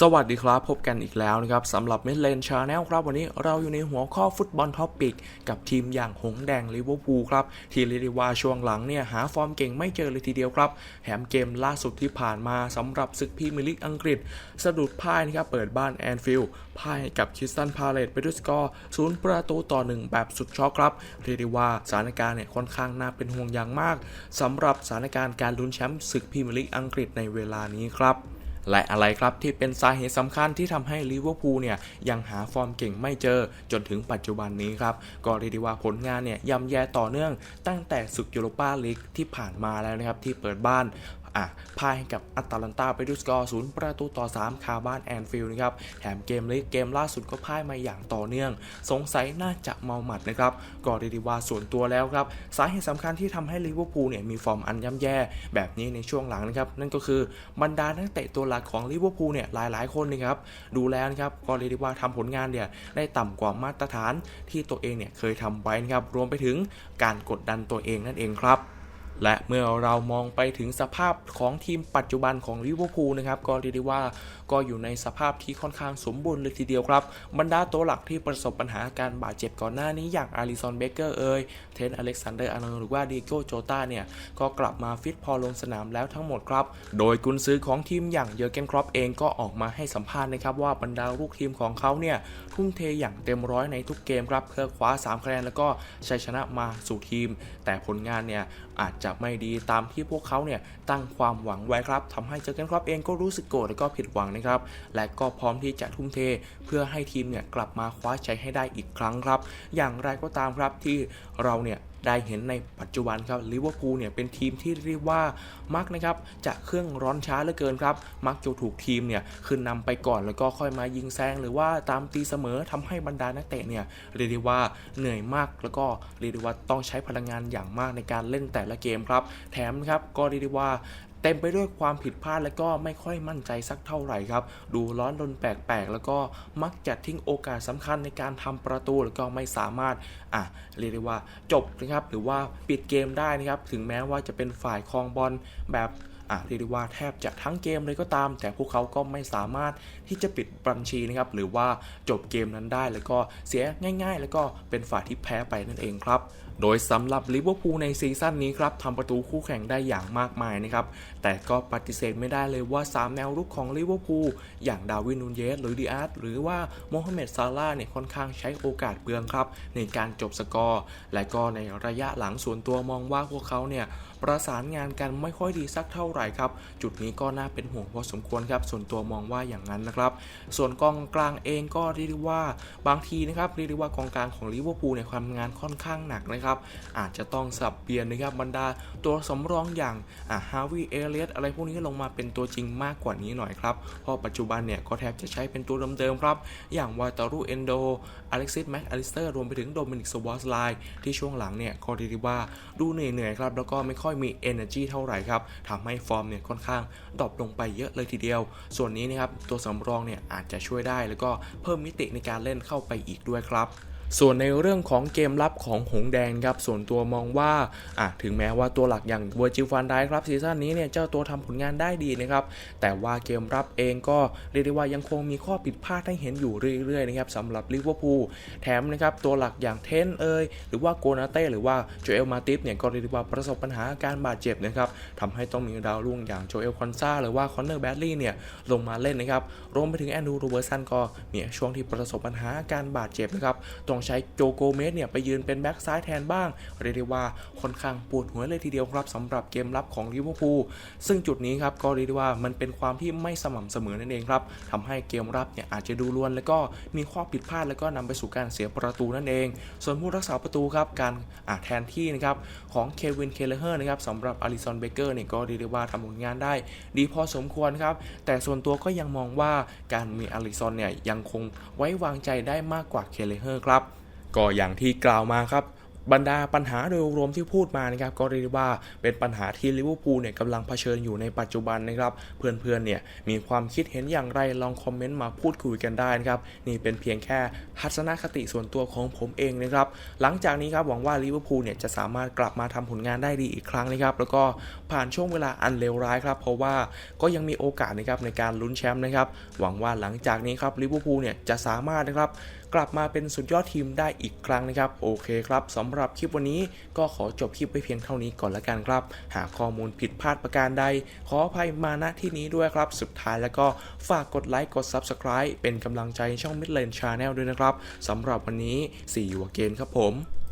สวัสดีครับ พบกันอีกแล้วนะครับสำหรับ Mid Lane Channel ครับ วันนี้เราอยู่ในหัวข้อฟุตบอลท็อปปิก กับทีมอย่างหงสแดงลิเวอร์พูลครับทีเรียกว่าช่วงหลังเนี่ยหาฟอร์มเก่งไม่เจอเลยทีเดียวครับแถมเกมล่าสุดที่ผ่านมาสำหรับศึกพรีเมียร์ลีกอังกฤษ สะดุดพ่ายนะครับเปิดบ้านแอนฟิลด์พ่ายกับคิสตันพาเลตไปด้วยสกอร์ศูนย์ประตูต่อหนึ่งแบบสุดช็อกครับเรียกว่าสถานการณ์เนี่ยค่อนข้างน่าเป็นห่วงอย่างมากสำหรับสถานการณ์การลุ้นแชมป์ศึกพรีเมียร์ลีกอังกฤษในเวลานี้ครับ และอะไรครับที่เป็นสาเหตุสำคัญที่ทำให้ลิเวอร์พูลเนี่ยยังหาฟอร์มเก่งไม่เจอจนถึงปัจจุบันนี้ครับ ก็เรียกได้ว่าผลงานเนี่ยย่ำแย่ต่อเนื่องตั้งแต่ศึกยูโรปาลีกที่ผ่านมาแล้วนะครับที่เปิดบ้าน อะพ่ายให้กับอัตแลนตาไปด้วยสกอร์ศูนย์ประตูต่อ 3 คาบ้านแอนฟิลด์นะครับแถมเกมเลีกเกมล่าสุดก็พ่ายมาอย่างต่อเนื่อง สงสัยน่าจะเมาหมัดนะครับก็เรียกว่าส่วนตัวแล้วครับ สาเหตุสำคัญที่ทำให้ลิเวอร์พูลเนี่ยมีฟอร์มอันย่ำแย่ แบบนี้ในช่วงหลังนะครับ นั่นก็คือบรรดานักเตะตัวหลักของลิเวอร์พูลเนี่ยหลายๆคนนะครับดูแล้วนะครับก็เรียกว่าทำผลงานเนี่ยได้ต่ำกว่ามาตรฐานที่ตัวเองเนี่ยเคยทำไว้นะครับรวมไปถึงการกดดันตัวเองนั่นเองครับ และเมื่อเรามองไปถึงสภาพของทีมปัจจุบันของลิเวอร์พูลนะครับก็เรียกได้ว่าก็อยู่ในสภาพที่ค่อนข้างสมบูรณ์เลยทีเดียวครับบรรดาตัวหลักที่ประสบปัญหาการบาดเจ็บก่อนหน้านี้อย่างอาริซอนเบเกอร์เอยเทนอเล็กซานเดอร์อาร์โนหรือว่าดีโกโจตาเนี่ยก็กลับมาฟิตพอลงสนามแล้วทั้งหมดครับ โดยกุนซือของทีมอย่างเยอร์เกนครอปเองก็ออกมาให้สัมภาษณ์นะครับว่าบรรดาลูกทีมของเขาเนี่ยทุ่มเทอย่างเต็มร้อยในทุกเกมครับเพื่อคว้า3คะแนนแล้วก็ชัยชนะมาสู่ทีม แต่ผลงานเนี่ยอาจจะไม่ดีตามที่พวกเขาเนี่ยตั้งความหวังไว้ครับทำให้เจอร์เกนครอปเองก็รู้สึกโกรธและก็ผิดหวังนะครับ และก็พร้อมที่จะทุ่มเท เพื่อให้ทีมเนี่ยกลับมาคว้าชัยให้ได้อีกครั้งครับ อย่างไรก็ตามครับที่เราเนี่ย ได้เห็นในปัจจุบันครับลิเวอร์พูลเนี่ยเป็นทีมที่เรียกว่ามักนะครับจะเครื่องร้อนช้าเหลือเกินครับ มักจะถูกทีมเนี่ยขึ้นนำไปก่อนแล้วก็ค่อยมายิงแซงหรือว่าตามตีเสมอทำให้บรรดานักเตะเนี่ยเรียกได้ว่าเหนื่อยมากแล้วก็เรียกได้ว่าต้องใช้พลังงานอย่างมากในการเล่นแต่ละเกมครับ แถมครับก็เรียกได้ว่า เต็มไปด้วยความผิดพลาดและก็ไม่ค่อยมั่นใจสักเท่าไหร่ครับ ดูร้อนรนแปลกๆ แล้วก็มักจะทิ้งโอกาสสำคัญในการทำประตูแล้วก็ไม่สามารถอะเรียกได้ว่าจบนะครับหรือว่าปิดเกมได้นะครับ ถึงแม้ว่าจะเป็นฝ่ายครองบอลแบบอะเรียกได้ว่าแทบจะทั้งเกมเลยก็ตาม แต่พวกเขาก็ไม่สามารถที่จะปิดบัญชีนะครับ หรือว่าจบเกมนั้นได้แล้วก็เสียง่าย ๆ แล้วก็เป็นฝ่ายที่แพ้ไปนั่นเองครับโดยสำหรับลิเวอร์พูลในซีซั่นนี้ครับทำประตูคู่แข่งได้อย่างมากมายนะครับ แต่ก็ปฏิเสธไม่ได้เลยว่า 3 แนวรุกของลิเวอร์พูลอย่างดาวินนูนเยสหรือดิอาร์ตหรือว่าโมฮัมเหม็ดซาร่าเนี่ยค่อนข้างใช้โอกาสเปลืองครับ ในการจบสกอร์ และก็ในระยะหลังส่วนตัวมองว่าพวกเขาเนี่ยประสานงานกันไม่ค่อยดีสักเท่าไหร่ครับ จุดนี้ก็น่าเป็นห่วงพอสมควรครับ ส่วนตัวมองว่าอย่างนั้นนะครับ ส่วนกองกลางเองก็เรียกว่าบางทีนะครับเรียกว่า กองกลางของลิเวอร์พูลเนี่ยความงานค่อนข้างหนักนะครับอาจจะต้องสับเปลี่ยนนะครับบรรดาตัวสำรองอย่างฮาวิเอเลียตอะไรพวกนี้ลงมาเป็นตัวจริงมากกว่านี้หน่อยครับเพราะปัจจุบันเนี่ยก็แทบจะใช้เป็นตัวเดิมๆครับ อย่างวาตารุเอนโดอเล็กซิสแม็กอลิสเตอร์รวมไปถึงโดมินิกสวอสไลที่ช่วงหลังเนี่ยก็เรียกว่าดูเหนื่อยๆครับแล้วก็ไม่ค่อยมี energy เท่าไหร่ครับทำให้ฟอร์มเนี่ยค่อนข้างดรอปลงไปเยอะเลยทีเดียว ส่วนนี้นะครับตัวสำรองเนี่ยอาจจะช่วยได้แล้วก็เพิ่มมิติในการเล่นเข้าไปอีกด้วยครับ ส่วนในเรื่องของเกมรับของหงแดงครับส่วนตัวมองว่าอะถึงแม้ว่าตัวหลักอย่างเวอร์จิลฟันได้ครับซีซั่นนี้เนี่ยเจ้าตัวทำผลงานได้ดีนะครับแต่ว่าเกมรับเองก็เรียกได้ว่ายังคงมีข้อผิดพลาดให้เห็นอยู่เรื่อยๆนะครับสำหรับลิเวอร์พูลแถมนะครับตัวหลักอย่างเทนเอยหรือว่าโกนาเต้หรือว่าโจเอลมาติฟเนี่ยก็เรียกได้ว่าประสบปัญหาการบาดเจ็บนะครับทำให้ต้องมีดาวรุ่งอย่างโจเอลคอนซาหรือว่าคอนเนอร์แบดลี่เนี่ยลงมาเล่นนะครับรวมไปถึงแอนดูโรเบอร์สันก็มีช่วงที่ประสบปัญหาการบาดเจ็บนะครับต้องใช้โจโกเมสเนี่ยไปยืนเป็นแบ็กซ้ายแทนบ้าง เรียกได้ว่าค่อนข้างปวดหัวเลยทีเดียวครับสำหรับเกมรับของลิเวอร์พูลซึ่งจุดนี้ครับก็เรียกได้ว่ามันเป็นความที่ไม่สม่ำเสมอนั่นเองครับทำให้เกมรับเนี่ยอาจจะดูล้วน แล้วก็มีข้อผิดพลาดแล้วก็นำไปสู่การเสียประตูนั่นเอง ส่วนผู้รักษาประตูครับการแทนที่นะครับของเควินเคเลเฮอร์นะครับสำหรับอลิซอนเบเกอร์เนี่ยก็เรียกได้ว่าทำผลงานได้ ดีพอสมควรครับแต่ส่วนตัวก็ยังมองว่าการมีอลิซอนเนี่ยยังคงไว้วางใจได้มากกว่าเคเลเฮอร์ครับ ก็อย่างที่กล่าวมาครับ บรรดาปัญหาโดยรวมที่พูดมานะครับก็เรียกว่าเป็นปัญหาที่ลิเวอร์พูลเนี่ยกำลังเผชิญอยู่ในปัจจุบันนะครับเพื่อนๆเนี่ยมีความคิดเห็นอย่างไรลองคอมเมนต์มาพูดคุยกันได้นะครับนี่เป็นเพียงแค่ทัศนคติส่วนตัวของผมเองนะครับหลังจากนี้ครับหวังว่าลิเวอร์พูลเนี่ยจะสามารถกลับมาทำผลงานได้ดีอีกครั้งนะครับแล้วก็ผ่านช่วงเวลาอันเลวร้ายครับเพราะว่าก็ยังมีโอกาสนะครับในการลุ้นแชมป์นะครับหวังว่าหลังจากนี้ครับลิเวอร์พูลเนี่ยจะสามารถนะครับกลับมาเป็นสุดยอดทีมได้อีกครั้งนะครับโอเคครับสำหรับคลิปวันนี้ก็ขอจบคลิปไว้เพียงเท่านี้ก่อนละกันครับ หากข้อมูลผิดพลาดประการใด ขออภัยมาณที่นี้ด้วยครับ สุดท้ายแล้วก็ฝากกดไลค์ กด Subscribe เป็นกำลังใจช่อง Midland Channel ด้วยนะครับสำหรับวันนี้ See you again ครับผม